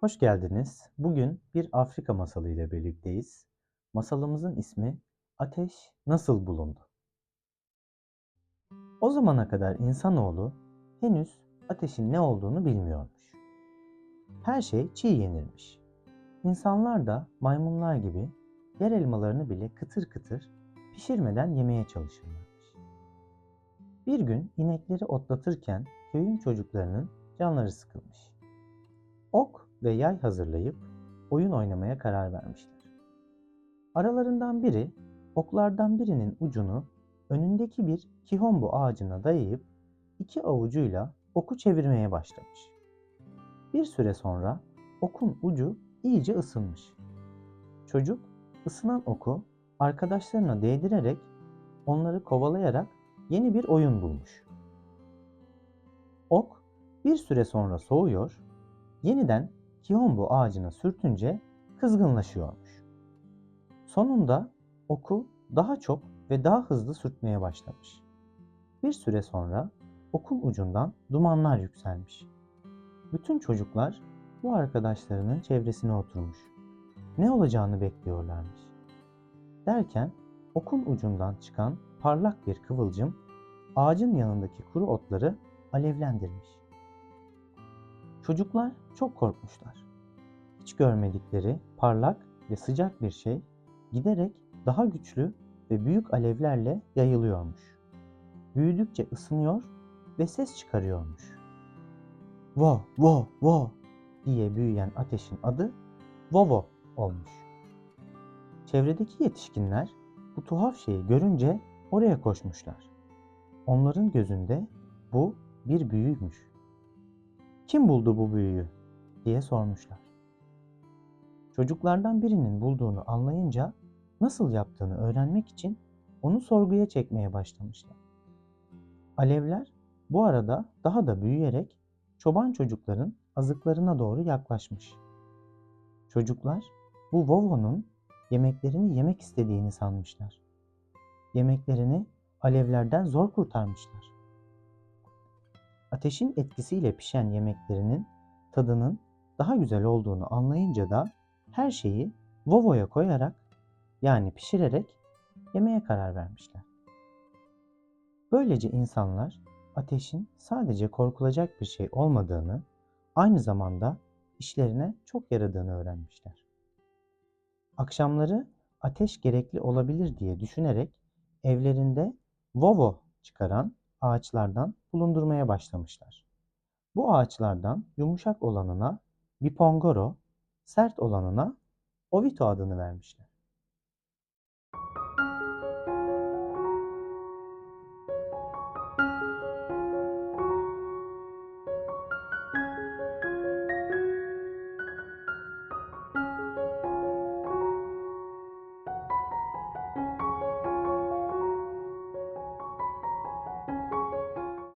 Hoş geldiniz. Bugün bir Afrika masalı ile birlikteyiz. Masalımızın ismi Ateş Nasıl Bulundu? O zamana kadar insanoğlu henüz ateşin ne olduğunu bilmiyormuş. Her şey çiğ yenirmiş. İnsanlar da maymunlar gibi yer elmalarını bile kıtır kıtır pişirmeden yemeye çalışırlarmış. Bir gün inekleri otlatırken köyün çocuklarının canları sıkılmış. Ok ve yay hazırlayıp oyun oynamaya karar vermişler. Aralarından biri oklardan birinin ucunu önündeki bir kihombo ağacına dayayıp iki avucuyla oku çevirmeye başlamış. Bir süre sonra okun ucu iyice ısınmış. Çocuk ısınan oku arkadaşlarına değdirerek onları kovalayarak yeni bir oyun bulmuş. Ok bir süre sonra soğuyor, yeniden kihombo ağacına sürtünce kızgınlaşıyormuş. Sonunda oku daha çok ve daha hızlı sürtmeye başlamış. Bir süre sonra okun ucundan dumanlar yükselmiş. Bütün çocuklar bu arkadaşlarının çevresine oturmuş. Ne olacağını bekliyorlarmış. Derken okun ucundan çıkan parlak bir kıvılcım ağacın yanındaki kuru otları alevlendirmiş. Çocuklar çok korkmuşlar. Hiç görmedikleri parlak ve sıcak bir şey giderek daha güçlü ve büyük alevlerle yayılıyormuş. Büyüdükçe ısınıyor ve ses çıkarıyormuş. Vo vo vo diye büyüyen ateşin adı Vovo olmuş. Çevredeki yetişkinler bu tuhaf şeyi görünce oraya koşmuşlar. Onların gözünde bu bir büyüymüş. Kim buldu bu büyüyü diye sormuşlar. Çocuklardan birinin bulduğunu anlayınca nasıl yaptığını öğrenmek için onu sorguya çekmeye başlamışlar. Alevler bu arada daha da büyüyerek çoban çocukların azıklarına doğru yaklaşmış. Çocuklar bu Vovo'nun yemeklerini yemek istediğini sanmışlar. Yemeklerini alevlerden zor kurtarmışlar. Ateşin etkisiyle pişen yemeklerinin tadının daha güzel olduğunu anlayınca da her şeyi Vovo'ya koyarak yani pişirerek yemeye karar vermişler. Böylece insanlar ateşin sadece korkulacak bir şey olmadığını, aynı zamanda işlerine çok yaradığını öğrenmişler. Akşamları ateş gerekli olabilir diye düşünerek evlerinde vovo çıkaran ağaçlardan bulundurmaya başlamışlar. Bu ağaçlardan yumuşak olanına Bipongoro, sert olanına Ovito adını vermişler.